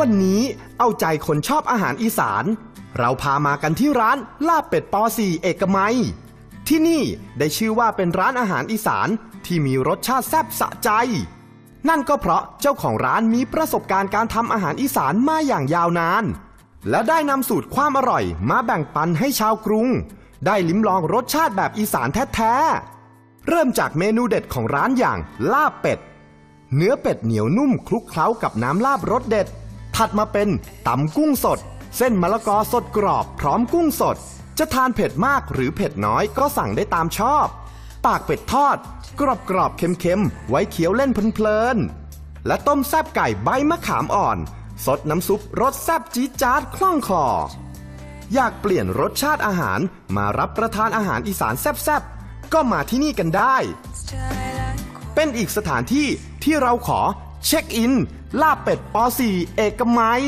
วันนี้เอาใจคนชอบอาหารอีสาน เราพามากันที่ร้านลาบเป็ดปอสีเอกมัย ที่นี่ได้ชื่อว่าเป็นร้านอาหารอีสานที่มีรสชาติแซ่บสะใจ นั่นก็เพราะเจ้าของร้านมีประสบการณ์การทำอาหารอีสานมาอย่างยาวนาน และได้นำสูตรความอร่อยมาแบ่งปันให้ชาวกรุง ได้ลิ้มลองรสชาติแบบอีสานแท้ๆ เริ่มจากเมนูเด็ดของร้านอย่างลาบเป็ด เนื้อเป็ดเหนียวนุ่มคลุกเคล้ากับน้ำลาบรสเด็ด ถัดมาเป็นตำกุ้งสด เส้นมะละกอสดกรอบพร้อมกุ้งสด จะทานเผ็ดมากหรือเผ็ดน้อยก็สั่งได้ตามชอบ ปากเป็ดทอด กรอบกรอบๆเค็มๆ ไว้เคี้ยวเล่นเพลินๆและต้มแซบไก่ใบมะขามอ่อน สดน้ำซุปรสแซบจี๊ดจ๊าดคล่องคออยากเปลี่ยนรสชาติอาหารมารับประทานอาหารอีสานแซ่บๆ ก็มาที่นี่กันได้ เป็นอีกสถานที่ที่เราขอเช็คอิน ลาบเป็ดป .4 เอกมัย